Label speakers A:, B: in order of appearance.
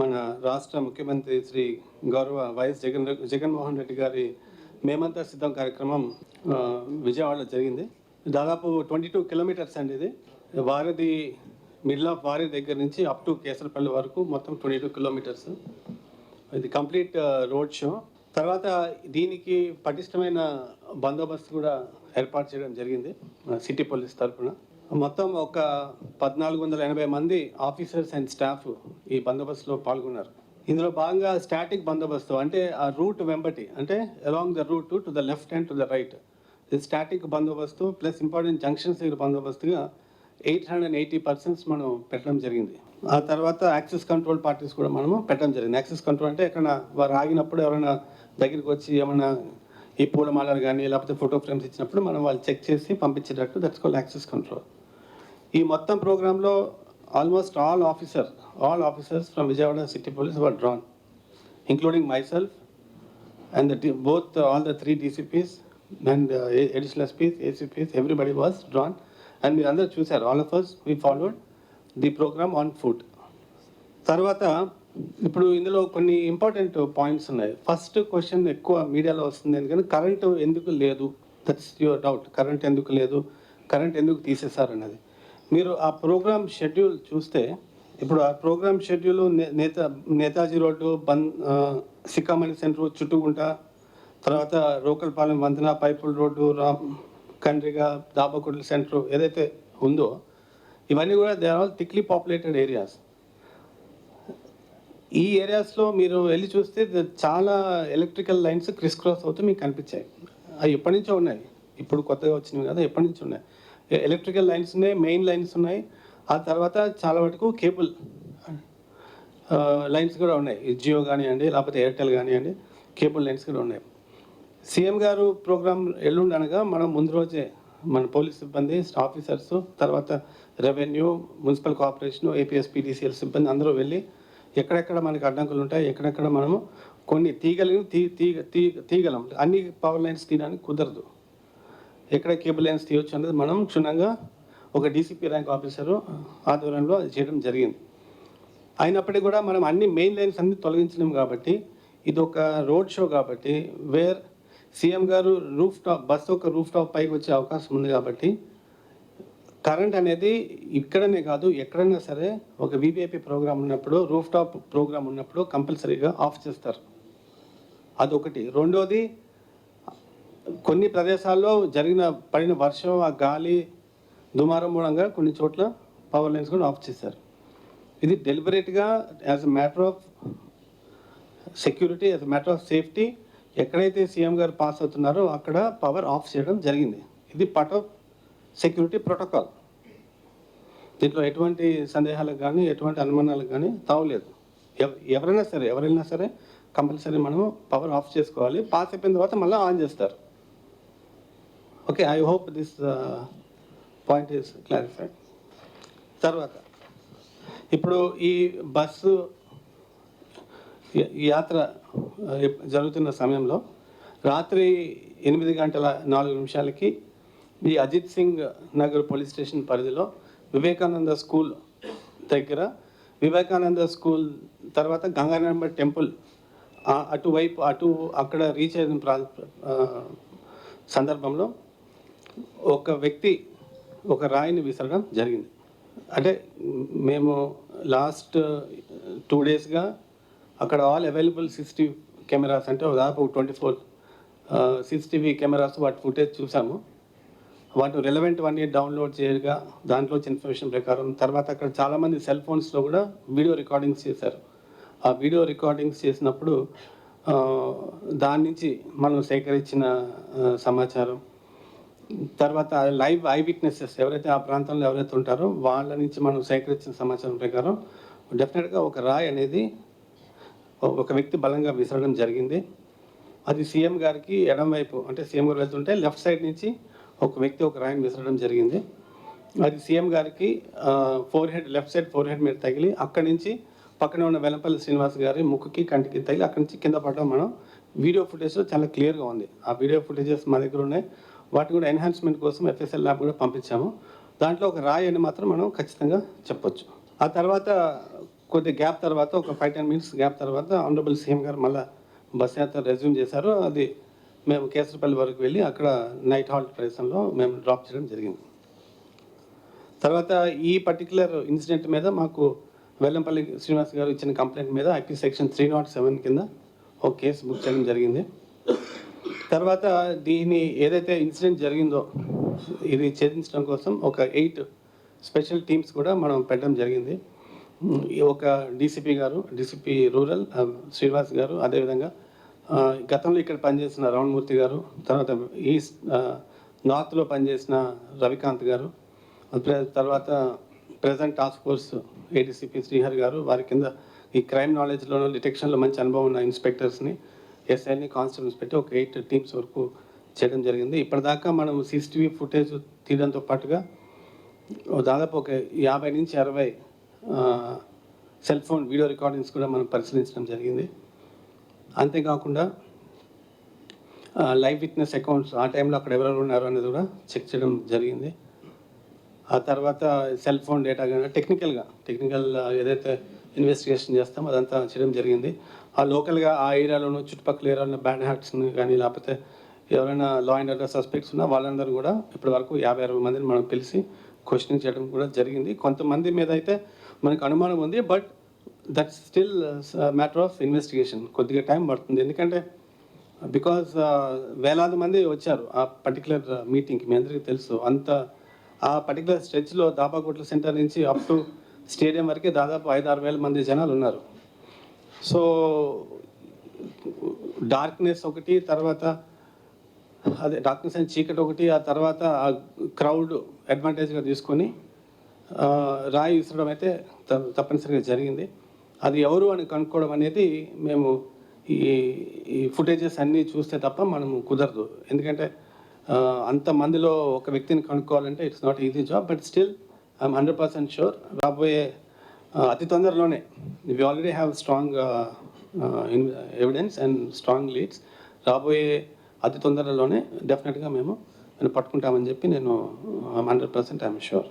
A: మన రాష్ట్ర ముఖ్యమంత్రి శ్రీ గౌరవ వైఎస్ జగన్ జగన్మోహన్ రెడ్డి గారి మేమంతా సిద్ధం కార్యక్రమం విజయవాడలో జరిగింది. దాదాపు ట్వంటీ టూ కిలోమీటర్స్ అండి ఇది. వారధి మిడిల్ ఆఫ్ వారి దగ్గర నుంచి అప్ టు కేసరపల్లి వరకు మొత్తం ట్వంటీ టూ కిలోమీటర్స్. ఇది కంప్లీట్ రోడ్ షో. తర్వాత దీనికి పటిష్టమైన బందోబస్తు కూడా ఏర్పాటు చేయడం జరిగింది సిటీ పోలీస్ తరఫున మొత్తం ఒక పద్నాలుగు వందల ఎనభై మంది ఆఫీసర్స్ అండ్ స్టాఫ్ ఈ బందోబస్తులో పాల్గొన్నారు. ఇందులో భాగంగా స్టాటిక్ బందోబస్తు అంటే ఆ రూట్ వెంబటి అంటే along the route to the left and to the right ఇది స్టాటిక్ బందోబస్తు ప్లస్ ఇంపార్టెంట్ జంక్షన్స్ దగ్గర బందోబస్తుగా eight hundred and eighty percents మనం పెట్టడం జరిగింది. ఆ తర్వాత యాక్సెస్ కంట్రోల్ పార్టీస్ కూడా మనము పెట్టడం జరిగింది. యాక్సెస్ కంట్రోల్ అంటే ఎక్కడ వారు ఆగినప్పుడు ఎవరైనా దగ్గరికి వచ్చి ఏమైనా ఈ పూలమాలలు కానీ లేకపోతే ఫోటో ఫ్రేమ్స్ ఇచ్చినప్పుడు మనం వాళ్ళు చెక్ చేసి పంపించేటట్టు దట్స్ కాల్ యాక్సెస్ కంట్రోల్ ఈ మొత్తం ప్రోగ్రాంలో almost all officer all officers from Vijayawada city police were drawn including myself and the, both all the three DCPs and DCPs and ACPs A- additional SPs, and మీరు అందరూ చూశారు all of us we followed the programme on foot తర్వాత ఇప్పుడు ఇందులో కొన్ని important points ఉన్నాయి. First question ఎక్కువ మీడియాలో వస్తుంది ఎందుకంటే కరెంటు ఎందుకు లేదు? దట్స్ యువర్ డౌట్ కరెంట్ ఎందుకు లేదు? కరెంట్ ఎందుకు తీసేశారు అన్నది. మీరు ఆ ప్రోగ్రామ్ షెడ్యూల్ చూస్తే ఇప్పుడు ఆ programme schedule Neta Netaji road bun సిక్కామణి centre చుట్టుకుంట తర్వాత రోకల్పాలెం వంతెన పైపుల్ రోడ్డు రామ్ కండ్రిగా దాబకుడ్ల సెంటర్ ఏదైతే ఉందో ఇవన్నీ కూడా they are all thickly populated areas. ఈ ఏరియాస్లో మీరు వెళ్ళి చూస్తే చాలా ఎలక్ట్రికల్ లైన్స్ క్రిస్ క్రాస్ అవుతూ మీకు కనిపించాయి. అవి ఎప్పటి నుంచో ఉన్నాయి. ఇప్పుడు కొత్తగా వచ్చినవి కదా ఎప్పటి నుంచి ఉన్నాయి. ఎలక్ట్రికల్ లైన్స్ ఉన్నాయి మెయిన్ లైన్స్ ఉన్నాయి. ఆ తర్వాత చాలా వరకు కేబుల్ లైన్స్ కూడా ఉన్నాయి. జియో కానివ్వండి లేకపోతే ఎయిర్టెల్ కానివ్వండి కేబుల్ లైన్స్ కూడా ఉన్నాయి. సీఎం గారు ప్రోగ్రాం ఎల్లుండి అనగా మనం ముందు రోజే మన పోలీస్ సిబ్బంది ఆఫీసర్స్ తర్వాత revenue municipal corporation APS PDCL సిబ్బంది అందరూ వెళ్ళి ఎక్కడెక్కడ మనకి అడ్డంకులు ఉంటాయి ఎక్కడెక్కడ మనము కొన్ని తీగలను తీ తీగ తీగలం. అన్ని పవర్ లైన్స్ తీయడానికి కుదరదు. ఎక్కడ కేబుల్ లైన్స్ తీయొచ్చు అనేది మనం క్షుణ్ణంగా ఒక డీసీపీ ర్యాంక్ ఆఫీసరు ఆధ్వర్యంలో అది చేయడం జరిగింది. అయినప్పటికీ కూడా మనం అన్ని మెయిన్ లైన్స్ అన్ని తొలగించలేము కాబట్టి ఇది ఒక రోడ్ షో కాబట్టి వేర్ సీఎం గారు రూఫ్ టాప్ బస్సు ఒక రూఫ్ టాప్ పైకి వచ్చే అవకాశం ఉంది కాబట్టి కరెంట్ అనేది ఇక్కడనే కాదు ఎక్కడైనా సరే ఒక వివిఐపి ప్రోగ్రామ్ ఉన్నప్పుడు రూఫ్ టాప్ ప్రోగ్రామ్ ఉన్నప్పుడు కంపల్సరీగా ఆఫ్ చేస్తారు. అదొకటి. రెండోది కొన్ని ప్రదేశాల్లో జరిగిన పడిన వర్షం ఆ గాలి దుమారం మూలంగా కొన్ని చోట్ల పవర్ లైన్స్ కూడా ఆఫ్ చేశారు. ఇది డెలిబరేట్గా as a matter of security as a matter of safety ఎక్కడైతే సీఎం గారు పాస్ అవుతున్నారో అక్కడ పవర్ ఆఫ్ చేయడం జరిగింది. ఇది పార్ట్ ఆఫ్ సెక్యూరిటీ ప్రోటోకాల్ దీంట్లో ఎటువంటి సందేహాలకు కానీ ఎటువంటి అనుమానాలకు కానీ తావలేదు. ఎవ- ఎవరైనా సరే ఎవరైనా సరే కంపల్సరీ మనము పవర్ ఆఫ్ చేసుకోవాలి. పాస్ అయిపోయిన తర్వాత మళ్ళీ ఆన్ చేస్తారు. Okay I hope this point is clarified తర్వాత ఇప్పుడు ఈ బస్సు ఈ యాత్ర జరుగుతున్న సమయంలో రాత్రి ఎనిమిది గంటల నాలుగు నిమిషాలకి ఈ అజిత్ సింగ్ నగర్ పోలీస్ స్టేషన్ పరిధిలో వివేకానంద స్కూల్ దగ్గర వివేకానంద స్కూల్ తర్వాత గంగారాంబ టెంపుల్ అటువైపు అటు అక్కడ రీచ్ అయిన ప్రా సందర్భంలో ఒక వ్యక్తి ఒక రాయిని విసరడం జరిగింది. అంటే మేము లాస్ట్ uh, టూ డేస్గా అక్కడ ఆల్ అవైలబుల్ సీసీటీవీ కెమెరాస్ అంటే దాదాపు ట్వంటీ ఫోర్ సీసీటీవీ కెమెరాస్ వాటి ఫుటేజ్ చూసాము. వాటి రెలవెంట్ అన్నీ డౌన్లోడ్ చేయగా దాంట్లో వచ్చే ఇన్ఫర్మేషన్ ప్రకారం తర్వాత అక్కడ చాలామంది సెల్ ఫోన్స్లో కూడా వీడియో రికార్డింగ్స్ చేశారు. ఆ వీడియో రికార్డింగ్స్ చేసినప్పుడు uh, దాని నుంచి మనం సేకరించిన uh, సమాచారం తర్వాత లైవ్ ఐ విట్నెసెస్ ఎవరైతే ఆ ప్రాంతంలో ఎవరైతే ఉంటారో వాళ్ళ నుంచి మనం సేకరించిన సమాచారం ప్రకారం డెఫినెట్గా ఒక రాయ్ అనేది ఒక వ్యక్తి బలంగా విసరడం జరిగింది. అది సీఎం గారికి ఎడం వైపు అంటే సీఎం గారు వెళ్తుంటే లెఫ్ట్ సైడ్ నుంచి ఒక వ్యక్తి ఒక రాయిని విసరడం జరిగింది. అది సీఎం గారికి forehead left side forehead మీద తగిలి అక్కడి నుంచి పక్కన ఉన్న వెలంపల్లి శ్రీనివాస్ గారి ముక్కుకి కంటికి తగిలి అక్కడి నుంచి కింద పడడం మనం వీడియో ఫుటేజ్లో చాలా క్లియర్గా ఉంది. ఆ వీడియో ఫుటేజెస్ మా దగ్గర ఉన్నాయి. వాటి కూడా ఎన్హాన్స్మెంట్ కోసం ఎఫ్ఎస్ఎల్ ల్యాబ్ కూడా పంపించాము. దాంట్లో ఒక రాయి అని మాత్రం మనం ఖచ్చితంగా చెప్పొచ్చు. ఆ తర్వాత కొద్ది గ్యాప్ తర్వాత ఒక ఫైవ్ టెన్ మినిట్స్ గ్యాప్ తర్వాత ఆనరబుల్ సీఎం గారు మళ్ళీ బస్ యాత్ర రెజ్యూమ్ చేశారు. అది మేము కేసరపల్లి వరకు వెళ్ళి అక్కడ నైట్ హాల్ట్ ప్రదేశంలో మేము డ్రాప్ చేయడం జరిగింది. తర్వాత ఈ పర్టికులర్ ఇన్సిడెంట్ మీద మాకు వెల్లంపల్లి శ్రీనివాస్ గారు ఇచ్చిన కంప్లైంట్ మీద IP section three not seven కింద ఒక కేసు బుక్ చేయడం జరిగింది. తర్వాత దీని ఏదైతే ఇన్సిడెంట్ జరిగిందో ఇది ఛేదించడం కోసం ఒక ఎయిట్ స్పెషల్ టీమ్స్ కూడా మనం పెట్టడం జరిగింది. ఈ ఒక డీసీపీ గారు డీసీపీ రూరల్ శ్రీనివాస్ గారు అదేవిధంగా గతంలో ఇక్కడ పనిచేసిన రమణమూర్తి గారు తర్వాత ఈస్ట్ నార్త్లో పనిచేసిన రవికాంత్ గారు తర్వాత present task force ADCP Srihar గారు వారి కింద ఈ క్రైమ్ నాలెడ్జ్లోనూ డిటెక్షన్లో మంచి అనుభవం ఉన్న ఇన్స్పెక్టర్స్ని ఎస్ఐని కానిస్టేబుల్స్ పెట్టి ఒక ఎయిట్ టీమ్స్ వరకు చేయడం జరిగింది. ఇప్పటిదాకా మనం సీసీటీవీ ఫుటేజ్ తీయడంతో పాటుగా దాదాపు ఒక యాభై నుంచి అరవై సెల్ ఫోన్ వీడియో రికార్డింగ్స్ కూడా మనం పరిశీలించడం జరిగింది. అంతేకాకుండా లైవ్ విట్నెస్ అకౌంట్స్ ఆ టైంలో అక్కడ ఎవరెవరు ఉన్నారు అనేది కూడా చెక్ చేయడం జరిగింది. ఆ తర్వాత సెల్ ఫోన్ డేటా కానీ టెక్నికల్గా టెక్నికల్ ఏదైతే ఇన్వెస్టిగేషన్ చేస్తాం. అదంతా చేయడం జరిగింది. ఆ లోకల్గా ఆ ఏరియాలోనూ చుట్టుపక్కల ఏరియాలో బ్యాడ్ హ్యాట్స్ని కానీ లేకపోతే ఎవరైనా లా అండ్ ఆర్డర్ సస్పెక్ట్స్ ఉన్నా వాళ్ళందరూ కూడా ఇప్పటి వరకు యాభై అరవై మందిని మనం పిలిచి క్వశ్చన్ చేయడం కూడా జరిగింది. కొంతమంది మీద అయితే మనకు అనుమానం ఉంది. But that still matter of investigation కొద్దిగా టైం పడుతుంది. ఎందుకంటే బికాజ్ uh, వేలాది మంది వచ్చారు ఆ పర్టికులర్ మీటింగ్కి మీ అందరికీ తెలుసు. అంత ఆ పర్టికులర్ స్ట్రెచ్లో దాబాకోట్ల సెంటర్ నుంచి అప్ టు స్టేడియం వరకే దాదాపు ఐదు ఆరు వేల మంది జనాలు ఉన్నారు. సో డార్క్నెస్ ఒకటి తర్వాత అదే డార్క్నెస్ అండ్ చీకటి ఒకటి ఆ తర్వాత ఆ క్రౌడ్ అడ్వాంటేజ్గా తీసుకొని రాయి విసరడం అయితే త- తప్పనిసరిగా జరిగింది. అది ఎవరు అని కనుక్కోవడం అనేది మేము ఈ ఈ ఫుటేజెస్ అన్నీ చూస్తే తప్ప మనము కుదరదు. ఎందుకంటే అంతమందిలో అంత మందిలో ఒక వ్యక్తిని కనుక్కోవాలంటే it's not easy job but still I'm hundred percent sure రాబోయే అతి తొందరలోనే. We already have strong evidence and strong leads రాబోయే అతి తొందరలోనే డెఫినెట్గా మేము పట్టుకుంటామని చెప్పి నేను హండ్రెడ్ పర్సెంట్ ఐఎమ్ షూర్